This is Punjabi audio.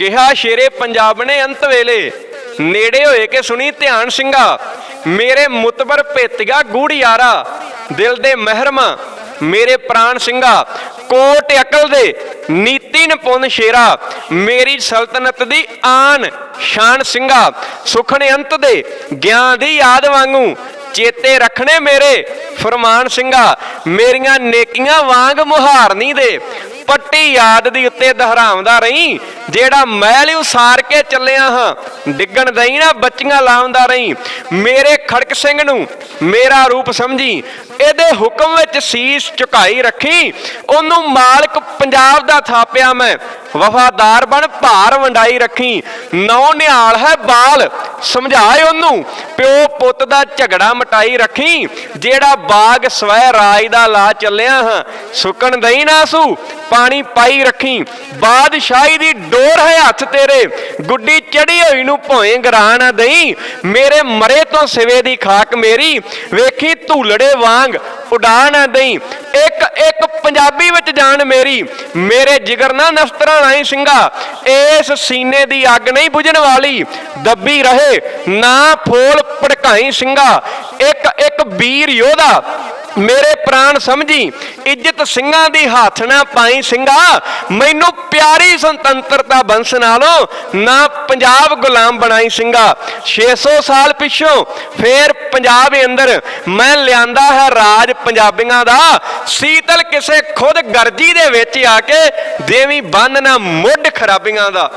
ਕਿਹਾ, ਸ਼ੇਰੇ ਪੰਜਾਬ ਨੇ ਅੰਤ ਵੇਲੇ। ਨੇੜੇ ਹੋਏ ਕੇ ਸੁਣੀ ਧਿਆਨ ਸਿੰਘਾ, ਮੇਰੇ ਮੁਤਬਰ ਭੇਤਿਆ ਗੂੜ ਦਿਲ ਦੇ ਮਹਿਰਮਾ, ਮੇਰੇ ਪ੍ਰਾਣ ਸਿੰਘਾ, ਕੋਟ ਅਕਲ ਦੇ, ਨੀਤੀ ਨਪੁੰਨ ਸ਼ੇਰਾ। ਮੇਰੀ ਸਲਤਨਤ ਦੀ ਆਨ ਸ਼ਾਨ ਸਿੰਘਾ ਸੁਖਣ ਅੰਤ ਦੇ, ਗਿਆਨ ਦੀ ਯਾਦ ਵਾਂਗੂ। ਚੇਤੇ ਰੱਖਣੇ ਮੇਰੇ ਫਰਮਾਨ ਸਿੰਘਾ, ਮੇਰੀਆਂ ਨੇਕੀਆਂ ਵਾਂਗ ਮੁਹਾਰਨੀ ਦੇ। ਪੱਟੀ ਯਾਦ ਦੀ ਉੱਤੇ ਦੁਹਰਾਉਂਦਾ ਰਹੀਂ, ਜਿਹੜਾ ਮਹਿਲ ਉਸਾਰ ਕੇ ਚੱਲਿਆ ਹਾਂ, ਡਿੱਗਣ ਦਈ ਨਾ ਬੱਚੀਆਂ ਲਾਉਂਦਾ ਰਹੀਂ। ਮੇਰੇ ਖੜਕ ਸਿੰਘ ਨੂੰ ਮੇਰਾ ਰੂਪ ਸਮਝੀ, ਇਹਦੇ ਹੁਕਮ ਵਿੱਚ ਸੀਸ ਝੁਕਾਈ ਰੱਖੀ, ਉਹਨੂੰ ਮਾਲਕ ਪੰਜਾਬ ਦਾ ਥਾਪਿਆ ਮੈਂ। ਵਫਾਦਾਰ ਬਣ, ਭਾਰ ਵੰਡਾਈ ਰੱਖੀ। ਨੌ ਨਿਹਾਲ ਹੈ ਬਾਲ, ਸਮਝਾਏ ਉਹਨੂੰ। ਪਿਓ ਪੁੱਤ ਦਾ ਝਗੜਾ ਮਟਾਈ ਰੱਖੀ। ਜਿਹੜਾ ਬਾਗ ਸਵੈ ਰਾਜ ਦਾ ਲਾ ਚੱਲਿਆ ਹਾਂ, ਸੁਕਣ ਦਈ ਨਾ ਸੂ, ਪਾਣੀ ਪਾਈ ਰੱਖੀ। ਬਾਦਸ਼ਾਹੀ ਦੀ ਡੋਰ ਹੈ ਹੱਥ ਤੇਰੇ। ਗੁੱਡੀ ਚੜੀ ਹੋਈ ਨੂੰ ਭੋਏ ਗਰਾਂ ਨਾ ਦਈ। ਮੇਰੇ ਮਰੇ ਤੋਂ ਸਿਵੇ ਦੀ ਖਾਕ ਮੇਰੀ। ਵੇਖੀ ਧੂਲੜੇ ਵਾਂਗ ਉਡਾ ਨਾ ਦਈ ਇੱਕ ਇੱਕ ਪੰਜਾਬੀ ਵਿੱਚ ਜਾਣ ਮੇਰੀ। ਮੇਰੇ ਜਿਗਰ ਨਾ ਨਸਤਰਾਂ ਨਹੀਂ ਸਿੰਘਾ। ਇਸ ਸੀਨੇ ਦੀ ਅੱਗ ਨਹੀਂ ਬੁਝਣ ਵਾਲੀ। ਦੱਬੀ ਰਹੇ, ਨਾ ਫੋਲ ਭੜਕਾਈ ਸਿੰਘਾ। ਇੱਕ ਇੱਕ ਵੀਰ ਯੋਧਾ। ਮੇਰੇ ਪ੍ਰਾਣ ਸਮਝੀ, ਇੱਜ਼ਤ ਸਿੰਘਾਂ ਦੀ ਹੱਥ ਨਾ ਪਾਈ ਸਿੰਘਾ, ਮੈਨੂੰ ਪਿਆਰੀ ਸੁਤੰਤਰਤਾ ਬੰਸ ਨਾਲੋਂ ਨਾ ਪੰਜਾਬ ਗੁਲਾਮ ਬਣਾਈ ਸਿੰਘਾ। 600 ਸਾਲ ਪਿੱਛੋਂ ਫੇਰ ਪੰਜਾਬ ਦੇ ਅੰਦਰ ਮੈਂ ਲਿਆਂਦਾ ਹੈ ਰਾਜ ਪੰਜਾਬੀਆਂ ਦਾ, ਸੀਤਲ ਕਿਸੇ ਖੁਦ ਗਰਜੀ ਦੇ ਵਿੱਚ ਆ ਕੇ ਦੇਵੀ ਬੰਨ ਨਾ ਮੁੱਢ ਖਰਾਬੀਆਂ ਦਾ।